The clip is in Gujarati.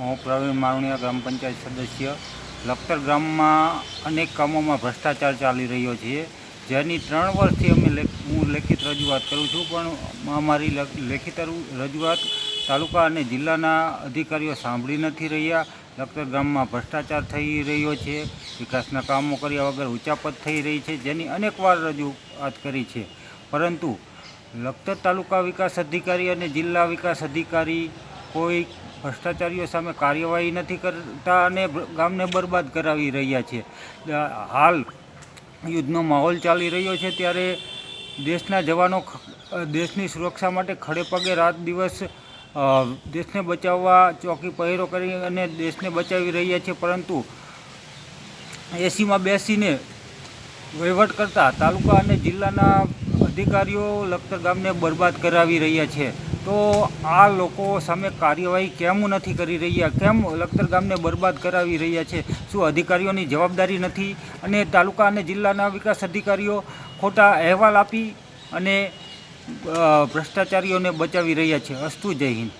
હું પ્રવીણ મારણીયા ગ્રામ પંચાયત સદસ્ય. લખતર ગામમાં અનેક કામોમાં ભ્રષ્ટાચાર ચાલી રહ્યો છે. જેની ત્રણ વર્ષથી અમે હું લેખિત રજૂઆત કરું છું, પણ અમારી લખ- લેખિત રજૂઆત તાલુકા અને જિલ્લાના અધિકારીઓ સાંભળી નથી રહ્યા. લખતર ગામમાં ભ્રષ્ટાચાર થઈ રહ્યો છે. વિકાસના કામો કર્યા વગર ઉચાપત થઈ રહી છે, જેની અનેકવાર રજૂઆત કરી છે. પરંતુ લખતર તાલુકા વિકાસ અધિકારી અને જિલ્લા વિકાસ અધિકારી કોઈ ભ્રષ્ટાચારીઓ સામે કાર્યવાહી નથી કરતા અને ગામને બરબાદ કરાવી રહ્યા છે. હાલ યુદ્ધનો માહોલ ચાલી રહ્યો છે ત્યારે દેશના જવાનો દેશની સુરક્ષા માટે ખડે પગે રાત દિવસ દેશને બચાવવા ચોકી પહેરો કરી અને દેશને બચાવી રહ્યા છે. પરંતુ એસીમાં બેસીને વહીવટ કરતા તાલુકા અને જિલ્લાના અધિકારીઓ લખતર ગામને બરબાદ કરાવી રહ્યા છે. તો આ લોકો સામે કાર્યવાહી કેમ નથી કરી રહ્યા? કેમ લખતર ગામને બરબાદ કરાવી રહ્યા છે? શું અધિકારીઓની જવાબદારી નથી? અને તાલુકા અને જિલ્લાના વિકાસ અધિકારીઓ ખોટા અહેવાલ આપી અને ભ્રષ્ટાચારીઓને બચાવી રહ્યા છે? અસ્તુ જય હિન્દ.